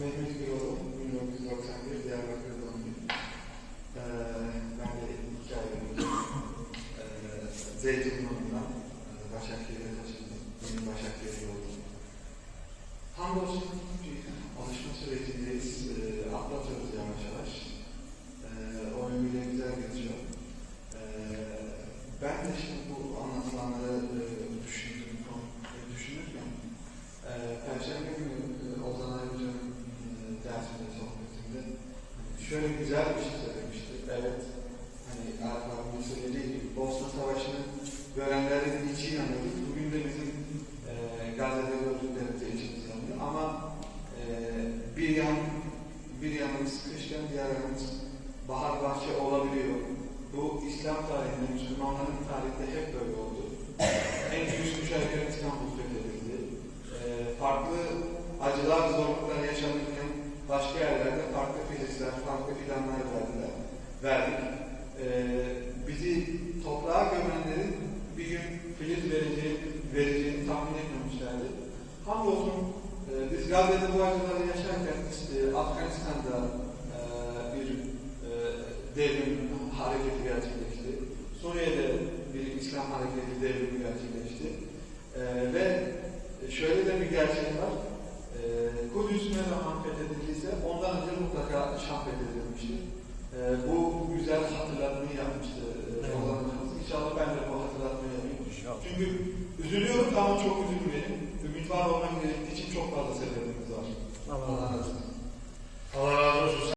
Mehmet Güloğlu, 1991 Diyarbakır doğumluyum. Ee, ben de iki ay önce e, Zeytinburnu'ndan e, Başakşehir'e taşındım. Yeni Başakşehir'de oldum. Hamdolsun bir alışma sürecindeyiz. E, atlatıyoruz yavaş yavaş. E, o yönüyle güzel geçiyor. E, ben de şimdi bu anlatılanları e, düşündüm, e, düşünürken e, Perşembe günü e, Ozan Ayrıca'nın e, dersinde, sohbetinde şöyle güzel bir şey söylemişti. Evet, hani Arif abinin söylediği gibi Bosna Savaşı'nı görenlerin içi yanıyordu. Bugün de bizim e, Gazze'de gördüklerimiz içimiz yanıyor. Ama e, bir yan bir yanımız kışken diğer yanımız bahar bahçe olabiliyor. Bu İslam tarihinde, Müslümanların tarihinde hep böyle oldu. En büyük müşahede İstanbul fethedildi. E, farklı acılar, zorluklar yaşanırken başka yerlerde filizler, farklı planlar verdiler. Verdik. E, bizi toprağa gömenlerin bir gün filiz vereceği, vereceğini tahmin etmemişlerdi. Hamdolsun e, biz Gazze'de bu acıları yaşarken işte, Afganistan'da e, bir e, devrim hareketi gerçekleşti. Suriye'de bir İslam hareketi devrimi gerçekleşti. E, ve şöyle de bir gerçek var. E, Kudüs ne zaman fethedildiyse E, bu güzel hatırlatmayı yapmıştı e, Ozan Hocamız. İnşallah ben de bu hatırlatmayı yapayım. Çünkü üzülüyorum ama çok üzülmeyelim. Ümit var gerektiği için çok fazla sebebimiz